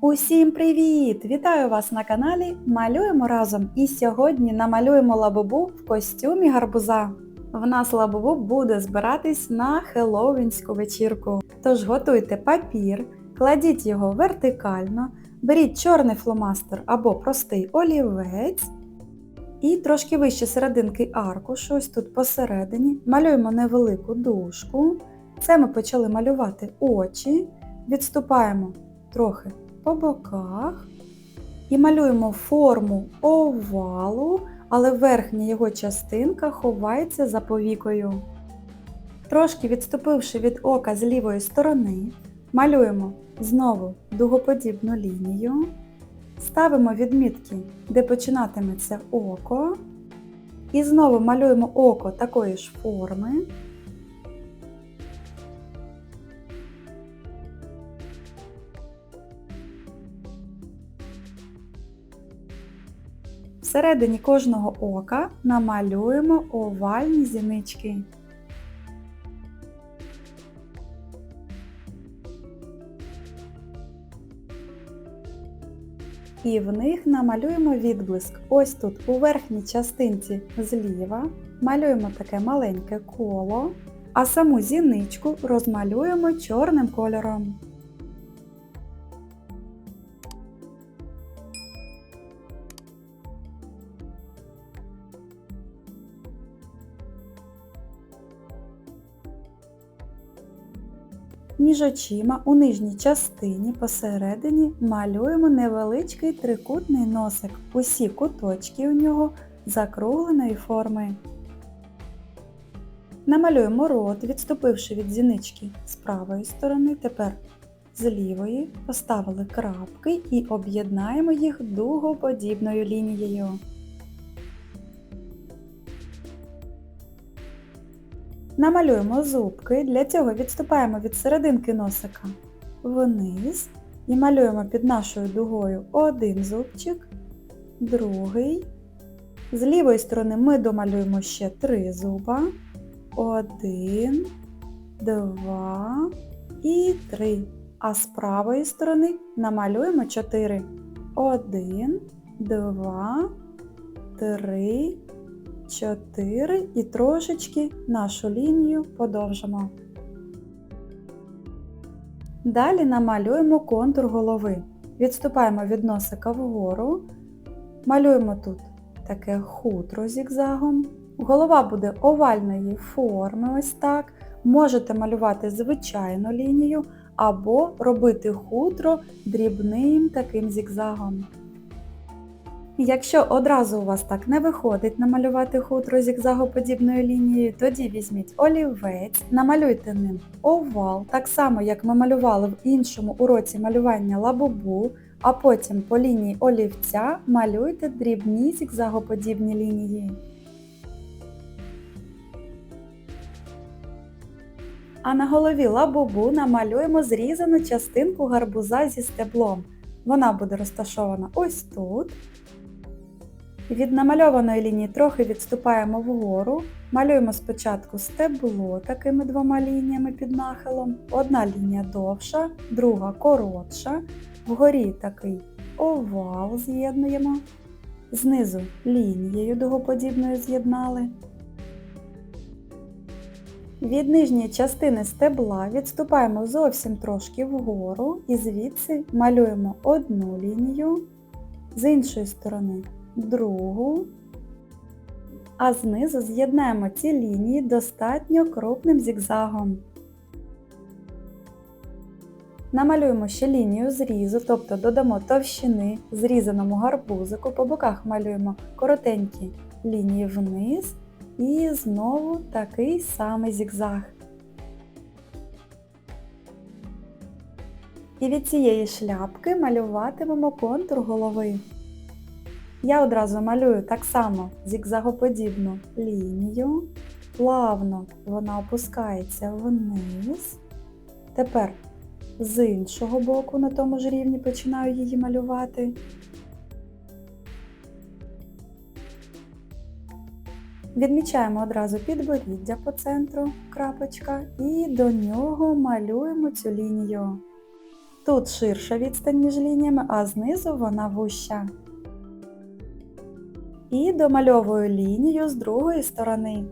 Усім привіт! Вітаю вас на каналі Малюємо разом! І сьогодні намалюємо лабубу в костюмі гарбуза. В нас лабубу буде збиратись на хеллоуінську вечірку. Тож готуйте папір, кладіть його вертикально, беріть чорний фломастер або простий олівець. І трошки вище серединки аркушу, ось тут посередині, малюємо невелику дужку. Це ми почали малювати очі, відступаємо трохи по боках і малюємо форму овалу, але верхня його частинка ховається за повікою. Трошки відступивши від ока з лівої сторони, малюємо знову дугоподібну лінію, ставимо відмітки, де починатиметься око, і знову малюємо око такої ж форми. Всередині кожного ока намалюємо овальні зінички. І в них намалюємо відблиск. Ось тут у верхній частинці зліва малюємо таке маленьке коло, а саму зіничку розмалюємо чорним кольором. Між очима у нижній частині посередині малюємо невеличкий трикутний носик. Усі куточки у нього закругленої форми. Намалюємо рот, відступивши від зінички з правої сторони, тепер з лівої поставили крапки і об'єднаємо їх дугоподібною лінією. Намалюємо зубки, для цього відступаємо від серединки носика вниз і малюємо під нашою дугою один зубчик, другий. З лівої сторони ми домалюємо ще три зуба. Один, два і три. А з правої сторони намалюємо чотири. Один, два, три, 4 і трошечки нашу лінію подовжимо. Далі намалюємо контур голови. Відступаємо від носика вгору, малюємо тут таке хутро зігзагом. Голова буде овальної форми, ось так. Можете малювати звичайну лінію або робити хутро дрібним таким зігзагом. Якщо одразу у вас так не виходить намалювати хутро зігзагоподібною лінією, тоді візьміть олівець, намалюйте ним овал, так само як ми малювали в іншому уроці малювання лабубу, а потім по лінії олівця малюйте дрібні зігзагоподібні лінії. А на голові лабубу намалюємо зрізану частинку гарбуза зі стеблом. Вона буде розташована ось тут. Від намальованої лінії трохи відступаємо вгору, малюємо спочатку стебло такими двома лініями під нахилом. Одна лінія довша, друга коротша, вгорі такий овал з'єднуємо, знизу лінією дугоподібною з'єднали. Від нижньої частини стебла відступаємо зовсім трошки вгору і звідси малюємо одну лінію, з іншої сторони другу, а знизу з'єднаємо ці лінії достатньо крупним зігзагом. Намалюємо ще лінію зрізу, тобто додамо товщини зрізаному гарбузику, по боках малюємо коротенькі лінії вниз і знову такий самий зігзаг. І від цієї шляпки малюватимемо контур голови. Я одразу малюю так само зігзагоподібну лінію, плавно вона опускається вниз. Тепер з іншого боку на тому ж рівні починаю її малювати. Відмічаємо одразу підборіддя по центру крапочка і до нього малюємо цю лінію. Тут ширша відстань між лініями, а знизу вона вуща. І домальовую лінію з другої сторони.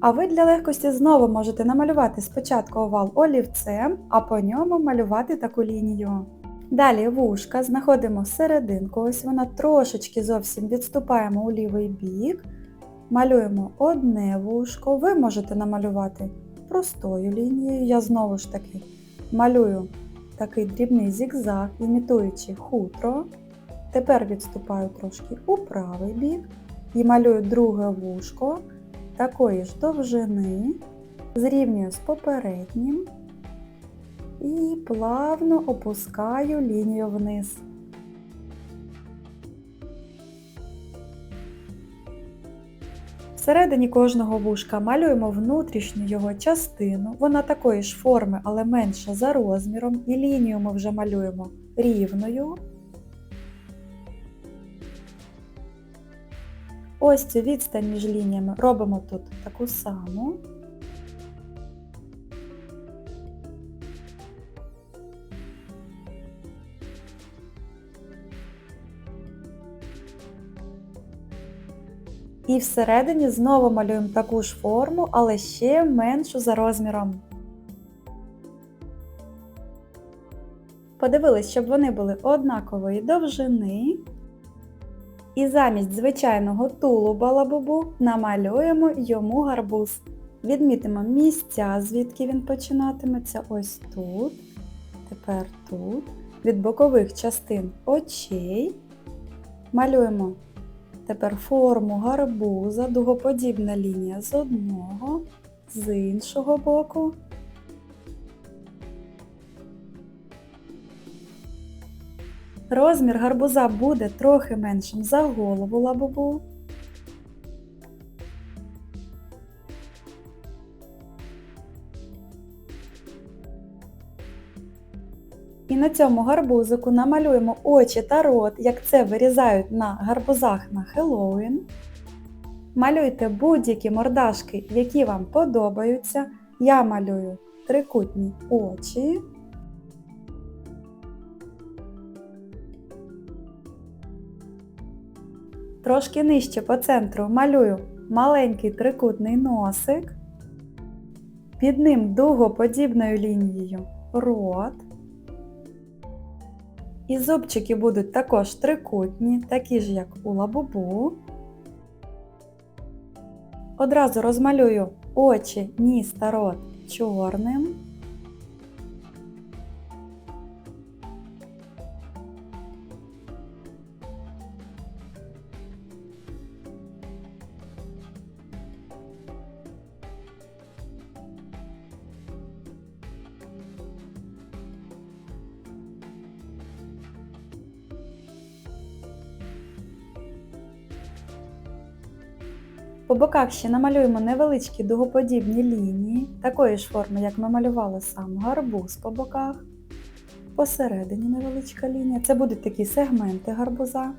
А ви для легкості знову можете намалювати спочатку овал олівцем, а по ньому малювати таку лінію. Далі вушка, знаходимо серединку, ось вона трошечки зовсім відступаємо у лівий бік. Малюємо одне вушко, ви можете намалювати простою лінією. Я знову ж таки малюю такий дрібний зігзаг, імітуючи хутро. Тепер відступаю трошки у правий бік і малюю друге вушко такої ж довжини, зрівнюю з попереднім і плавно опускаю лінію вниз. Всередині кожного вушка малюємо внутрішню його частину. Вона такої ж форми, але менша за розміром, і лінію ми вже малюємо рівною. Ось цю відстань між лініями робимо тут таку саму. І всередині знову малюємо таку ж форму, але ще меншу за розміром. Подивились, щоб вони були однакової довжини. І замість звичайного тулуба лабубу намалюємо йому гарбуз. Відмітимо місця, звідки він починатиметься ось тут. Тепер тут. Від бокових частин очей. Малюємо тепер форму гарбуза, дугоподібна лінія з одного, з іншого боку. Розмір гарбуза буде трохи меншим за голову лабубу. І на цьому гарбузику намалюємо очі та рот, як це вирізають на гарбузах на Хеллоуін. Малюйте будь-які мордашки, які вам подобаються. Я малюю трикутні очі. Трошки нижче по центру малюю маленький трикутний носик. Під ним дугоподібною лінією рот. І зубчики будуть також трикутні, такі ж, як у лабубу. Одразу розмалюю очі, ніс та рот чорним. По боках ще намалюємо невеличкі дугоподібні лінії, такої ж форми, як ми малювали сам гарбуз по боках. Посередині невеличка лінія. Це будуть такі сегменти гарбуза.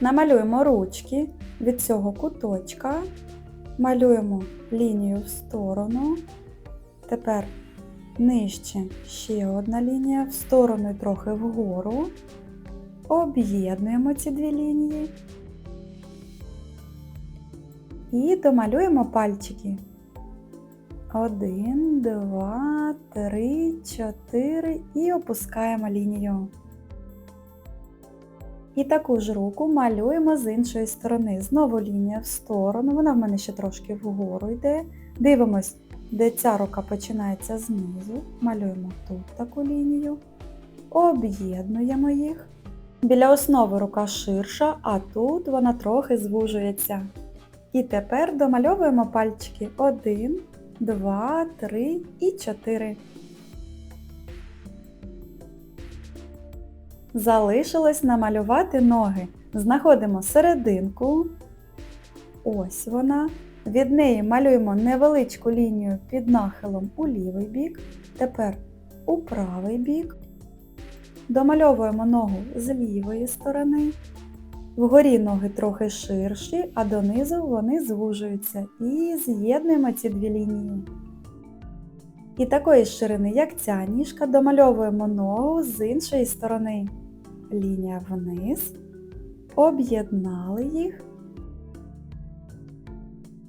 Намалюємо ручки від цього куточка, малюємо лінію в сторону. Тепер нижче ще одна лінія, в сторону і трохи вгору. Об'єднуємо ці дві лінії. І домалюємо пальчики. Один, два, три, чотири і опускаємо лінію. І таку ж руку малюємо з іншої сторони. Знову лінія в сторону, вона в мене ще трошки вгору йде. Дивимось, де ця рука починається знизу. Малюємо тут таку лінію. Об'єднуємо їх. Біля основи рука ширша, а тут вона трохи звужується. І тепер домальовуємо пальчики 1, 2, 3 і 4. Залишилось намалювати ноги. Знаходимо серединку. Ось вона. Від неї малюємо невеличку лінію під нахилом у лівий бік. Тепер у правий бік. Домальовуємо ногу з лівої сторони. Вгорі ноги трохи ширші, а донизу вони звужуються і з'єднуємо ці дві лінії. І такої ширини, як ця ніжка, домальовуємо ногу з іншої сторони. Лінія вниз, об'єднали їх.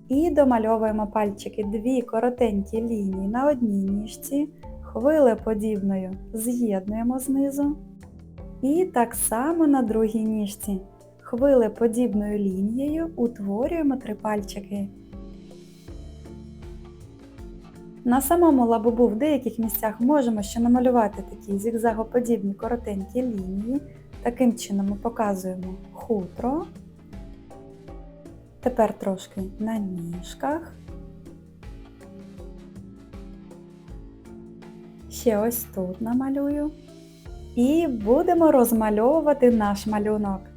І домальовуємо пальчики дві коротенькі лінії на одній ніжці, хвилеподібною з'єднуємо знизу. І так само на другій ніжці. Хвилеподібною лінією утворюємо три пальчики. На самому лабубу в деяких місцях можемо ще намалювати такі зігзагоподібні коротенькі лінії. Таким чином ми показуємо хутро. Тепер трошки на ніжках. Ще ось тут намалюю. І будемо розмальовувати наш малюнок.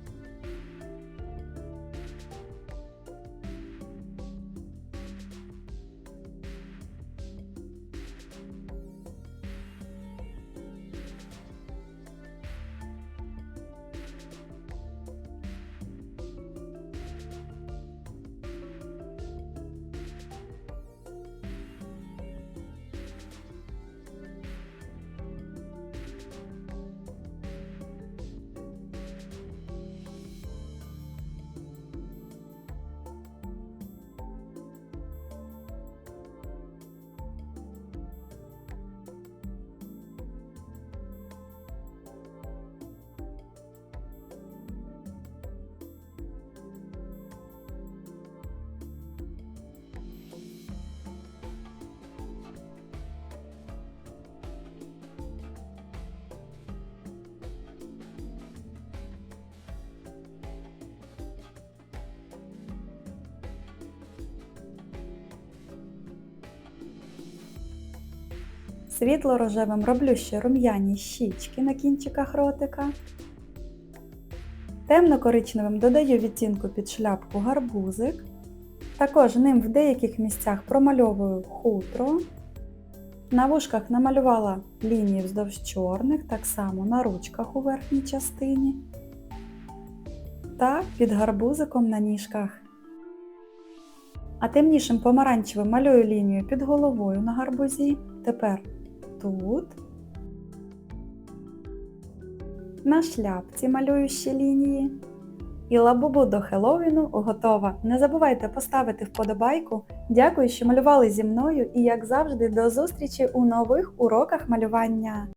Світло-рожевим роблю ще рум'яні щічки на кінчиках ротика. Темно-коричневим додаю відтінку під шляпку гарбузик. Також ним в деяких місцях промальовую хутро. На вушках намалювала лінії вздовж чорних, так само на ручках у верхній частині. Та під гарбузиком на ніжках. А темнішим помаранчевим малюю лінію під головою на гарбузі. Тепер тут. На шляпці малюю ще лінії. І лабубу до Хеллоуіну готова. Не забувайте поставити вподобайку. Дякую, що малювали зі мною і, як завжди, до зустрічі у нових уроках малювання.